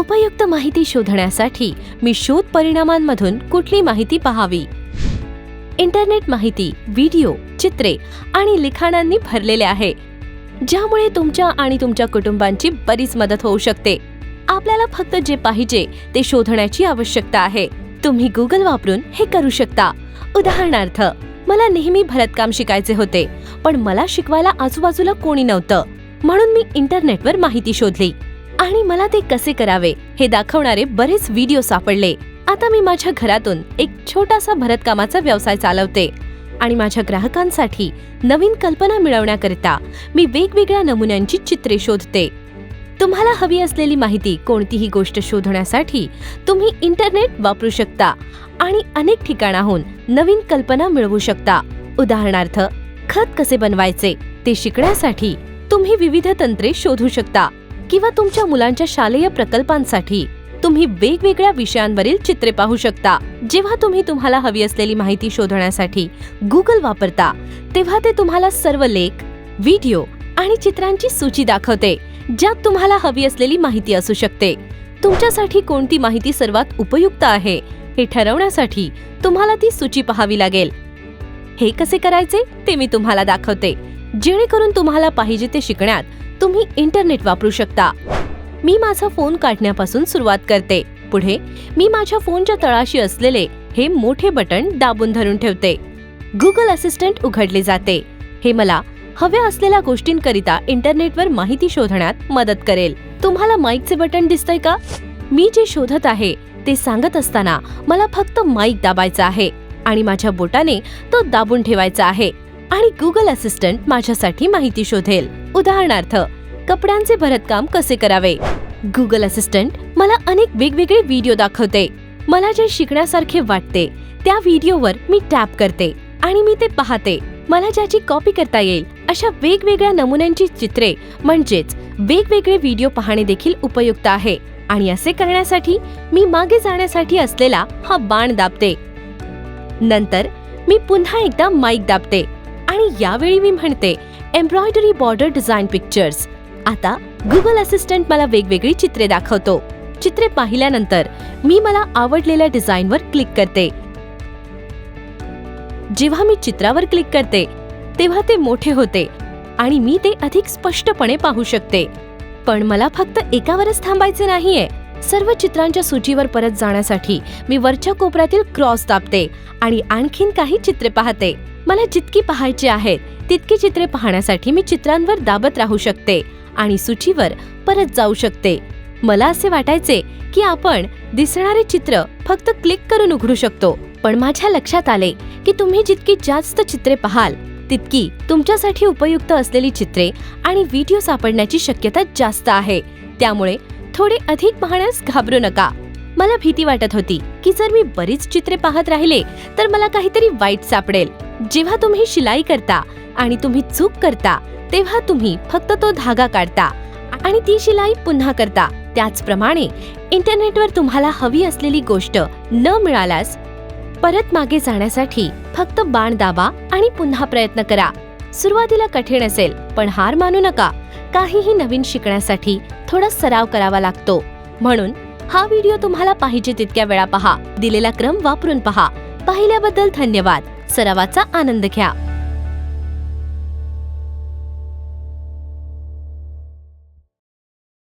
उपयुक्त माहिती शोधण्यासाठी मी शोध परिणामांमधून कुठली माहिती पहावी? इंटरनेट माहिती व्हिडिओ चित्रे आणि लिखाणांनी भरलेले आहे ज्यामुळे तुमच्या आणि तुमच्या कुटुंबांची बरीच मदत होऊ शकते. आपल्याला फक्त जे पाहिजे ते शोधण्याची आवश्यकता आहे. तुम्ही गुगल वापरून हे करू शकता. उदाहरणार्थ मला नेहमी भरतकाम शिकायचे होते पण मला शिकवायला आजूबाजूला कोणी नव्हतं म्हणून मी इंटरनेटवर माहिती शोधली. आणि मला ते कसे करावे हे दाखवणारे बरेच व्हिडिओ सापडले. आता मी माझ्या घरातून एक छोटासा भरतकामाचा व्यवसाय चालवते आणि माझ्या ग्राहकांसाठी नवीन कल्पना मिळवण्याकरिता मी वेगवेगळ्या नमुन्यांची चित्रे शोधते. तुम्हाला हवी असलेली माहिती कोणतीही गोष्ट शोधण्यासाठी तुम्ही इंटरनेट वापरू शकता आणि अनेक ठिकाणाहून नवीन कल्पना मिळवू शकता. उदाहरणार्थ खत कसे बनवायचे ते शिकण्यासाठी तुम्ही विविध तंत्रे शोधू शकता. किंवा तुमच्या मुलांच्या शालेय प्रकल्पांसाठी तुम्ही वेगवेगळ्या विषयांवरील चित्रे पाहू शकता. जेव्हा तुम्ही तुम्हाला हवी असलेली माहिती शोधण्यासाठी गुगल वापरता तेव्हा ते तुम्हाला सर्व लेख व्हिडिओ आणि चित्रांची सूची दाखवते ज्यात तुम्हाला हवी असलेली माहिती असू शकते. तुमच्यासाठी कोणती माहिती सर्वात उपयुक्त आहे हे ठरवण्यासाठी तुम्हाला ती सूची पाहावी लागेल. हे कसे करायचे ते मी तुम्हाला दाखवते. जेणेकरून तुम्हाला पाहिजे ते शिकण्यात तुम्ही इंटरनेट वापरू शकता. मी माझा फोन काढण्यापासून सुरुवात करते. पुढे मी माझ्या फोनच्या तळाशी असलेले हे मोठे बटण दाबून धरून ठेवते. गुगल असिस्टंट उघडले जाते. हे मला हव्या असलेल्या गोष्टींकरिता इंटरनेटवर माहिती शोधण्यात मदत करेल. तुम्हाला माईकचे बटण दिसतंय का? मी जे शोधत आहे ते सांगत असताना मला फक्त माईक दाबायचा आहे आणि माझ्या बोटाने तो दाबून ठेवायचा आहे आणि गुगल असिस्टंट माझ्यासाठी माहिती शोधेल. उदाहरणार्थ कपड्यांचे भरतकाम कसे करावे? गुगल असिस्टंट मला अनेक वेगवेगळे व्हिडिओ दाखवते. मला जे शिकण्यासारखे वाटते त्या व्हिडिओवर मी टॅप करते आणि मी ते पाहते. मला ज्याची कॉपी करता येईल अशा वेगवेगळ्या नमुन्यांची चित्रे म्हणजेच वेगवेगळे व्हिडिओ पाहणे देखील उपयुक्त आहे. आणि असे करण्यासाठी मी मागे जाण्यासाठी असलेला हा बाण दाबते. नंतर मी पुन्हा एकदा माईक दाबते आणि यावेळी मी म्हणते एम्ब्रॉयडरी बॉर्डर डिझाईन पिक्चर्स आता गुगल असिस्टंट मला वेगवेगळी चित्रे दाखवतो. चित्रे पाहिल्यानंतर मी मला आवडलेल्या डिझाईनवर क्लिक करते. जेव्हा मी चित्रावर क्लिक करते तेव्हा ते मोठे होते आणि मी ते अधिक स्पष्टपणे पाहू शकते. पण मला फक्त एकावरच थांबायचे नाहीये. सर्व चित्रांच्या सूचीवर परत जाण्यासाठी मी वरच्या कोपऱ्यातील क्रॉस दाबते आणि आणखीन काही चित्रे पाहते. मला जितकी पाहायची आहेत तितकी चित्रे पाहण्यासाठी मी चित्रांवर दाबत राहू शकते आणि सूचीवर परत जाऊ शकते. मला असे वाटायचे की आपण दिसणारे चित्र फक्त क्लिक करून उघडू शकतो पण माझ्या लक्षात आले की तुम्ही जितकी जास्त चित्रे पाहाल तितकी तुमच्यासाठी उपयुक्त असलेली चित्रे आणि व्हिडिओ सापडण्याची शक्यता जास्त आहे. त्यामुळे थोडे अधिक पाहण्यास घाबरू नका. मला भीती वाटत होती की जर मी बरीच चित्रे पाहत राहिले तर मला काहीतरी वाईट सापडेल. जेव्हा तुम्ही शिलाई करता आणि तुम्ही चूक करता तेव्हा तुम्ही फक्त तो धागा काढता आणि ती शिलाई पुन्हा करता. त्याचप्रमाणे इंटरनेटवर तुम्हाला हवी असलेली गोष्ट न मिळाल्यास परत मागे जाण्यासाठी फक्त बाण दाबा आणि पुन्हा प्रयत्न करा. सुरुवातीला कठीण असेल पण हार मानू नका. काहीही नवीन शिकण्यासाठी थोडा सराव करावा लागतो. म्हणून हा व्हिडिओ तुम्हाला पाहिजे तितक्या वेळा पहा. दिलेला क्रम वापरून पहा. पाहिल्याबद्दल धन्यवाद. सरावाचा आनंद घ्या.